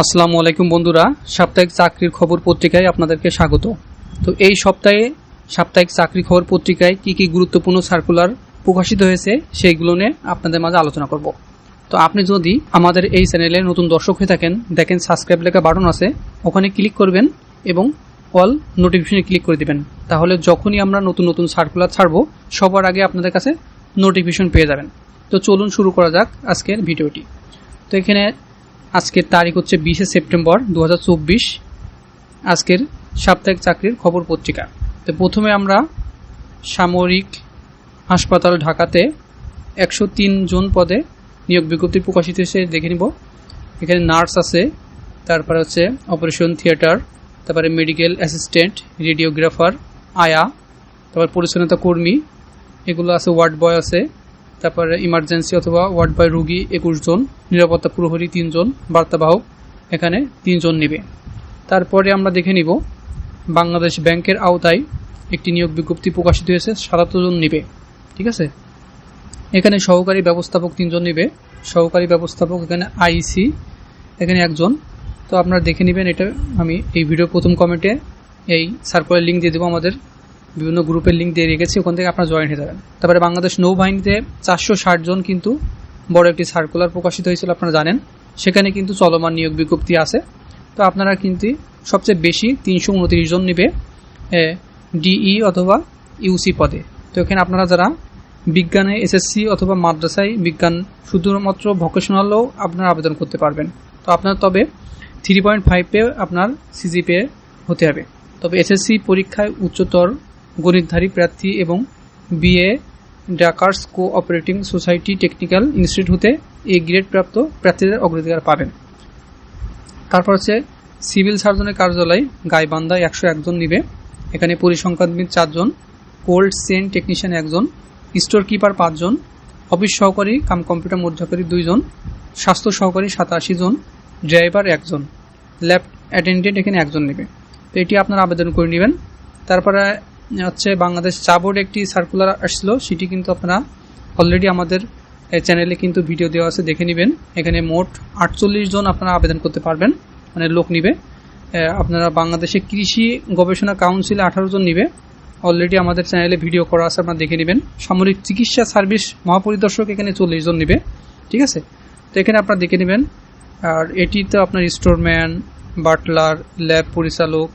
আসসালামু আলাইকুম বন্ধুরা, সাপ্তাহিক চাকরির খবর পত্রিকায় আপনাদেরকে স্বাগত। তো এই সপ্তাহে সাপ্তাহিক চাকরি খবর পত্রিকায় কি কি গুরুত্বপূর্ণ সার্কুলার প্রকাশিত হয়েছে সেইগুলো নিয়ে আপনাদের মাঝে আলোচনা করব। তো আপনি যদি আমাদের এই চ্যানেলে নতুন দর্শক হয়ে থাকেন, দেখেন সাবস্ক্রাইব লেখা বাটন আছে, ওখানে ক্লিক করবেন এবং অল নোটিফিকেশনে ক্লিক করে দিবেন। তাহলে যখনই আমরা নতুন নতুন সার্কুলার ছাড়বো, সবার আগে আপনাদের কাছে নোটিফিকেশন পেয়ে যাবেন। তো চলুন শুরু করা যাক আজকের ভিডিওটি। তো এখানে আজকের তারিখ হচ্ছে বিশে সেপ্টেম্বর দু হাজার চব্বিশ। আজকের সাপ্তাহিক চাকরির খবর পত্রিকা। তো প্রথমে আমরা সামরিক হাসপাতাল ঢাকাতে একশো জন পদে নিয়োগ বিজ্ঞপ্তি প্রকাশিত হয়েছে, দেখে নিব। এখানে নার্স আছে, তারপরে হচ্ছে অপারেশন থিয়েটার, তারপরে মেডিকেল অ্যাসিস্ট্যান্ট, রেডিওগ্রাফার, আয়া, তারপর পরিচ্ছন্নতা কর্মী, এগুলো আছে, ওয়ার্ড বয় আছে। তারপরে ইমার্জেন্সি অথবা ওয়ার্ড বয় রুগী একুশ জন, নিরাপত্তা প্রহরী তিনজন, বার্তাবাহক এখানে তিনজন নেবে। তারপরে আমরা দেখে নিব, বাংলাদেশ ব্যাংকের আওতায় একটি নিয়োগ বিজ্ঞপ্তি প্রকাশিত হয়েছে, সাতাত্তর জন নেবে। ঠিক আছে? এখানে সহকারী ব্যবস্থাপক তিনজন নেবে। সহকারী ব্যবস্থাপক এখানে আইসি, এখানে একজন। তো আপনারা দেখে নেবেন এটা আমি এই ভিডিও প্রথম কমেন্টে এই সার্কুলার লিঙ্ক দিয়ে দেবো আমাদের। বিভিন্ন গ্রুপের লিঙ্ক দিয়ে রেখেছি, ওখান থেকে আপনারা জয়েন হয়ে যাবেন। তারপরে বাংলাদেশ নৌবাহিনীতে চারশো ষাট জন কিন্তু বড় একটি সার্কুলার প্রকাশিত হয়েছিল, আপনারা জানেন। সেখানে কিন্তু চলমান নিয়োগ বিজ্ঞপ্তি আছে। তো আপনারা কিন্তু সবচেয়ে বেশি তিনশো উনত্রিশ জন নেবে ডিই অথবা ইউসি পদে। তো এখানে আপনারা যারা বিজ্ঞানে এসএসসি অথবা মাদ্রাসায় বিজ্ঞান, শুধুমাত্র ভোকেশনালও আপনারা আবেদন করতে পারবেন। তো আপনার তবে থ্রি পয়েন্ট ফাইভ আপনার সিজিপে হতে হবে। তবে এসএসসি পরীক্ষায় উচ্চতর গণিতধারী প্রার্থী এবং BA ডাকার্স co operating society technical institute এই গ্রেড প্রাপ্ত প্রার্থীদের অগ্রাধিকার পাবেন। তারপর হচ্ছে সিভিল সার্জনের কার্যালয় গাইবান্ধায় একশো একজন নিবে। এখানে পরিসংখ্যানবিদ চারজন কোল্ড চেন টেকনিশিয়ান একজন স্টোর কিপার পাঁচজন অফিস সহকারী কাম কম্পিউটার মধ্যকারী দুইজন স্বাস্থ্য সহকারী সাতাশি জন, ড্রাইভার একজন ল্যাব অ্যাটেন্ডেন্ট এখানে একজন নেবে। তো এটি আপনারা আবেদন করে নেবেন। তারপরে হচ্ছে বাংলাদেশ চা বোর্ড একটি সার্কুলার আসলো। সেটি কিন্তু আপনারা অলরেডি আমাদের চ্যানেলে কিন্তু ভিডিও দেওয়া আছে, দেখে নেবেন। এখানে মোট আটচল্লিশ জন আপনারা আবেদন করতে পারবেন মানে লোক নিবে। আপনারা বাংলাদেশে কৃষি গবেষণা কাউন্সিলে আঠারো জন নিবে। অলরেডি আমাদের চ্যানেলে ভিডিও করা আছে, আপনারা দেখে নেবেন। সামরিক চিকিৎসা সার্ভিস মহাপরিদর্শক এখানে চল্লিশ জন নিবে, ঠিক আছে? তো এখানে আপনারা দেখে নেবেন, আর এটিতে আপনার স্টোরম্যান বাটলার ল্যাব পরিচালক,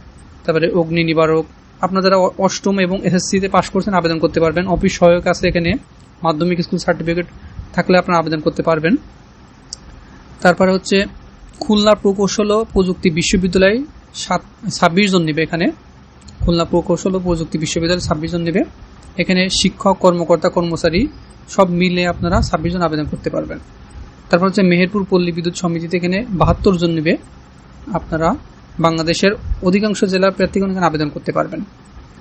তারপরে অগ্নি নিবারক আপনারা অষ্টম এবং এসএসসিতে পাশ করছেন আবেদন করতে পারবেন। অফিস সহায়ক আছে এখানে। মাধ্যমিক স্কুল সার্টিফিকেট থাকলে আপনারা আবেদন করতে পারবেন। তারপরে হচ্ছে খুলনা প্রকৌশল প্রযুক্তি বিশ্ববিদ্যালয় সাত, ছাব্বিশ জন নেবে এখানে। খুলনা প্রকৌশল ও প্রযুক্তি বিশ্ববিদ্যালয় ছাব্বিশ জন নেবে। এখানে শিক্ষক, কর্মকর্তা, কর্মচারী সব মিলে আপনারা ছাব্বিশ জন আবেদন করতে পারবেন। তারপর হচ্ছে মেহেরপুর পল্লী বিদ্যুৎ সমিতিতে এখানে বাহাত্তর জন নেবে। আপনারা বাংলাদেশের অধিকাংশ জেলার প্রার্থীগণ এখানে আবেদন করতে পারবেন।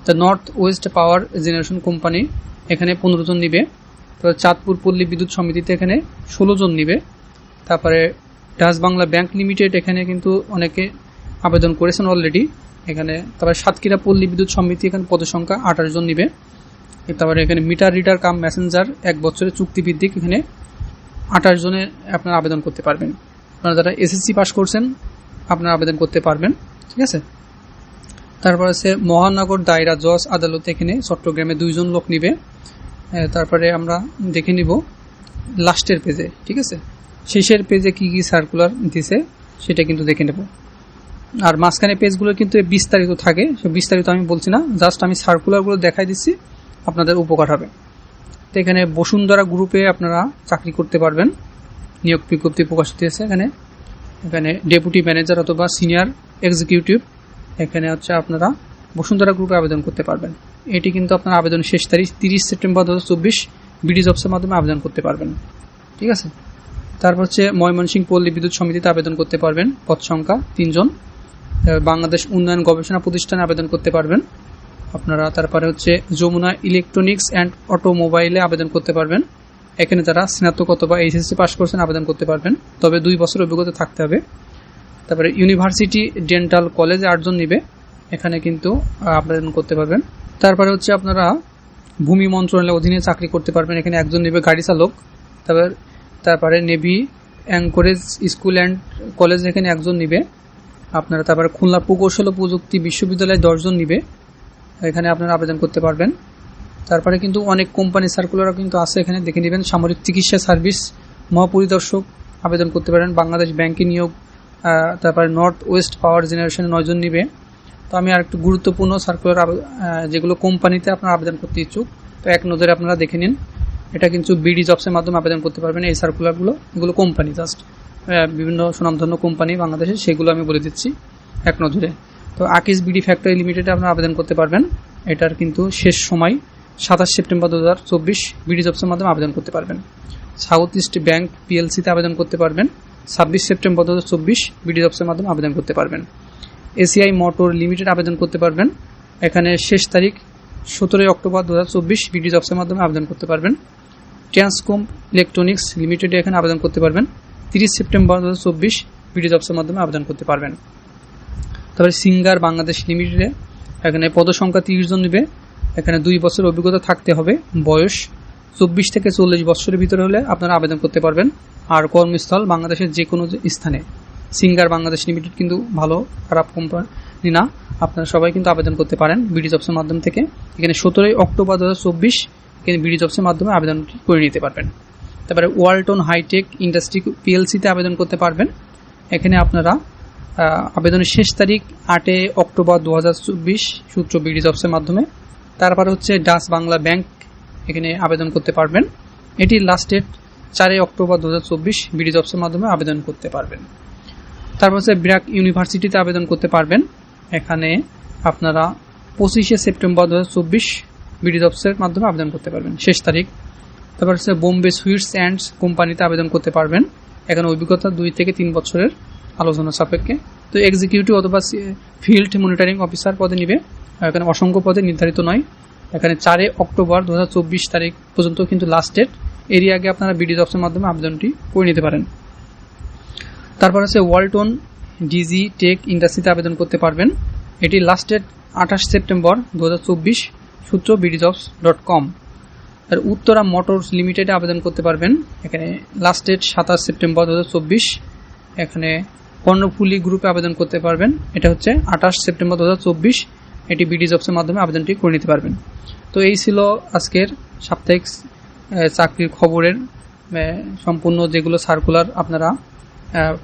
The north west power generation company এখানে পনেরো জন নিবে। তারপর চাঁদপুর পল্লী বিদ্যুৎ সমিতিতে এখানে ষোলো জন নিবে। তারপরে ডাচ বাংলা ব্যাংক লিমিটেড এখানে কিন্তু অনেকে আবেদন করেছেন অলরেডি এখানে তারপরে সাতক্ষীরা পল্লী বিদ্যুৎ সমিতি এখানে পদসংখ্যা আঠাশ জন নিবে। তারপরে এখানে মিটার রিডার কাম মেসেঞ্জার এক বছরের চুক্তিভিত্তিক এখানে আঠাশ জনে আপনারা আবেদন করতে পারবেন। আপনারা যারা এসএসসি পাস করছেন আপনারা আবেদন করতে পারবেন, ঠিক আছে? তারপর আছে মহানগর দায়রা জজ আদালত এখানে, চট্টগ্রামে দুইজন লোক নিবে। তারপরে আমরা দেখে নিব লাস্টের পেজে ঠিক আছে? শেষের পেজে কি কি সার্কুলার দিছে, সেটা কিন্তু দেখে নেব। আর মাঝখানে পেজগুলো কিন্তু বিস্তারিত থাকে সে বিস্তারিত আমি বলছি না জাস্ট আমি সার্কুলারগুলো দেখাই দিচ্ছি, আপনাদের উপকার হবে। তো এখানে বসুন্ধরা গ্রুপে আপনারা চাকরি করতে পারবেন, নিয়োগ বিজ্ঞপ্তি প্রকাশিত হয়েছে এখানে। এখানে ডেপুটি ম্যানেজার অথবা সিনিয়র এক্সিকিউটিভ এখানে হচ্ছে আপনারা বসুন্ধরা গ্রুপে আবেদন করতে পারবেন। এটি কিন্তু আপনার আবেদন শেষ তারিখ তিরিশ সেপ্টেম্বর দু হাজার চব্বিশ বিডি জবসের মাধ্যমে আবেদন করতে পারবেন। ঠিক আছে? তারপর হচ্ছে ময়মনসিংহ পল্লী বিদ্যুৎ সমিতিতে আবেদন করতে পারবেন, পদ সংখ্যা তিনজন। বাংলাদেশ উন্নয়ন গবেষণা প্রতিষ্ঠানে আবেদন করতে পারবেন। আপনারা তারপরে হচ্ছে যমুনা ইলেকট্রনিক্স অ্যান্ড অটোমোবাইলে আবেদন করতে পারবেন। এখানে যারা স্নাতক অথবা এইচএসসি পাস করছেন, আবেদন করতে পারবেন। তবে দুই বছর অভিজ্ঞতা থাকতে হবে। তারপরে ইউনিভার্সিটি ডেন্টাল কলেজে আটজন নিবে। এখানে কিন্তু আবেদন করতে পারবেন। তারপরে হচ্ছে আপনারা ভূমি মন্ত্রণালয়ের অধীনে চাকরি করতে পারবেন। এখানে একজন নেবে গাড়ি চালক। তারপর, তারপরে navy, anchorage school and college এখানে একজন নিবে। আপনারা তারপরে খুলনা প্রকৌশল ও প্রযুক্তি বিশ্ববিদ্যালয়ে দশজন নিবে। এখানে আপনারা আবেদন করতে পারবেন। তারপরে কিন্তু অনেক কোম্পানি সার্কুলারও কিন্তু আছে এখানে। দেখে নেবেন, সামরিক চিকিৎসা সার্ভিস মহাপরিদর্শক আবেদন করতে পারেন। বাংলাদেশ ব্যাংকে নিয়োগ তারপরে নর্থ ওয়েস্ট পাওয়ার জেনারেশনে নয়জন নিবে। তো আমি আর একটু গুরুত্বপূর্ণ সার্কুলার যেগুলো কোম্পানিতে আপনারা আবেদন করতে ইচ্ছুক, তো এক নজরে আপনারা দেখে নিন। এটা কিন্তু বিডি জবসের মাধ্যমে আবেদন করতে পারবেন এই সার্কুলারগুলো এগুলো কোম্পানি জাস্ট বিভিন্ন সুনামধন্য কোম্পানি বাংলাদেশে, সেগুলো আমি বলে দিচ্ছি এক নজরে। তো আকিস বিডি ফ্যাক্টরি লিমিটেডে আপনারা আবেদন করতে পারবেন। এটার কিন্তু শেষ সময়। সাতাশ সেপ্টেম্বর দু হাজার চব্বিশ বিডি জবসের মাধ্যমে আবেদন করতে পারবেন। সাউথ ইস্ট ব্যাংক পিএলসিতে আবেদন করতে পারবেন। ছাব্বিশ সেপ্টেম্বর দু হাজার চব্বিশ বিডি জবসের মাধ্যমে আবেদন করতে পারবেন। এসিআই মোটর লিমিটেড আবেদন করতে পারবেন। এখানে শেষ তারিখ সতেরোই অক্টোবর দু হাজার চব্বিশ বিডি জবসের মাধ্যমে আবেদন করতে পারবেন। ট্রান্সকম ইলেকট্রনিক্স লিমিটেডে এখানে আবেদন করতে পারবেন। তিরিশ সেপ্টেম্বর দু হাজার চব্বিশ বিডি জবসের মাধ্যমে আবেদন করতে পারবেন। তারপরে সিঙ্গার বাংলাদেশ লিমিটেডে এখানে পদসংখ্যা তিরিশ জন নেবে। এখানে দুই বছর অভিজ্ঞতা থাকতে হবে। বয়স চব্বিশ থেকে চল্লিশ বছরের ভিতরে হলে আপনারা আবেদন করতে পারবেন। আর কর্মস্থল বাংলাদেশের যে কোনো স্থানে। সিঙ্গার বাংলাদেশ লিমিটেড কিন্তু ভালো, খারাপ কোম্পানি না। আপনারা সবাই কিন্তু আবেদন করতে পারেন বিডি জবসের মাধ্যম থেকে। এখানে সতেরোই অক্টোবর দু হাজার চব্বিশ এখানে বিডি জবসের মাধ্যমে আবেদনটি করে নিতে পারবেন। তারপরে ওয়ালটন হাইটেক ইন্ডাস্ট্রি পিএলসিতে আবেদন করতে পারবেন। এখানে আপনারা আবেদনের শেষ তারিখ আটই অক্টোবর দু হাজার চব্বিশ সূত্র বিডি জবসের মাধ্যমে। তারপর হচ্ছে ডাচ বাংলা ব্যাংক এখানে আবেদন করতে পারবেন। এটি লাস্ট ডেট চারই অক্টোবর দু হাজার চব্বিশ মাধ্যমে আবেদন করতে পারবেন। তারপর হচ্ছে ব্র্যাক ইউনিভার্সিটিতে আবেদন করতে পারবেন। এখানে আপনারা পঁচিশে সেপ্টেম্বর দু হাজার চব্বিশ মাধ্যমে আবেদন করতে পারবেন। শেষ তারিখ। তারপর হচ্ছে বোম্বে সুইটস অ্যান্ডস কোম্পানিতে আবেদন করতে পারবেন। এখানে অভিজ্ঞতা দুই থেকে তিন বছরের, আলোচনা সাপেক্ষে। তো এক্সিকিউটিভ অথবা ফিল্ড মনিটরিং অফিসার পদে নিবে। এখানে অসংখ্য পদে নির্ধারিত নয়। এখানে চারে অক্টোবর দু হাজার চব্বিশ তারিখ পর্যন্ত কিন্তু লাস্ট ডেট এরই আগে আপনারা বিডি জবসের মাধ্যমে আবেদনটি করে নিতে পারেন। তারপর আছে ওয়ালটন ডিজি টেক ইন্ডাস্ট্রিতে আবেদন করতে পারবেন। এটি লাস্ট ডেট আঠাশ সেপ্টেম্বর দু হাজার চব্বিশ, সূত্র বিডি জবস ডট কম আর উত্তরা মোটরস লিমিটেডে আবেদন করতে পারবেন। এখানে লাস্ট ডেট সাতাশ সেপ্টেম্বর দু হাজার চব্বিশ, এখানে কর্ণফুলি গ্রুপে আবেদন করতে পারবেন। এটা হচ্ছে আঠাশ সেপ্টেম্বর দু হাজার চব্বিশ এটি বিডি জবসের মাধ্যমে আবেদনটি করে নিতে পারবেন। তো এই ছিল আজকের সাপ্তাহিক চাকরির খবরের সম্পূর্ণ যেগুলো সার্কুলার আপনারা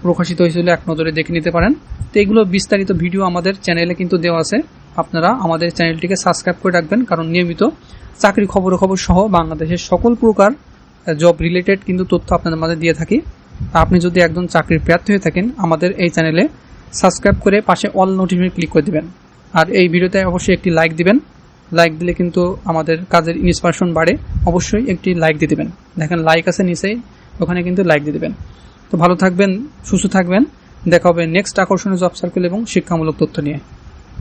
প্রকাশিত হয়েছিল এক নজরে দেখে নিতে পারেন। তো এগুলো বিস্তারিত ভিডিও আমাদের চ্যানেলে কিন্তু দেওয়া আছে। আপনারা আমাদের চ্যানেলটিকে সাবস্ক্রাইব করে রাখবেন, কারণ নিয়মিত চাকরি খবর খবর সহ বাংলাদেশের সকল প্রকার জব রিলেটেড কিন্তু তথ্য আপনাদের মাঝে দিয়ে থাকি। আপনি যদি একজন চাকরির প্রার্থী হয়ে থাকেন, আমাদের এই চ্যানেলে সাবস্ক্রাইব করে পাশে অল নোটিফিকেশন ক্লিক করে দিবেন। আর এই ভিডিওতে অবশ্যই একটি লাইক দিবেন। লাইক দিলে কিন্তু আমাদের কাজের ইন্সপিরেশন বাড়ে। অবশ্যই একটি লাইক দিয়ে দেবেন। দেখেন লাইক আছে নিচেই ওখানে কিন্তু লাইক দিয়ে দেবেন। তো ভালো থাকবেন, সুস্থ থাকবেন। দেখা হবে নেক্সট আকর্ষণীয় জব সার্কেল এবং শিক্ষামূলক তথ্য নিয়ে।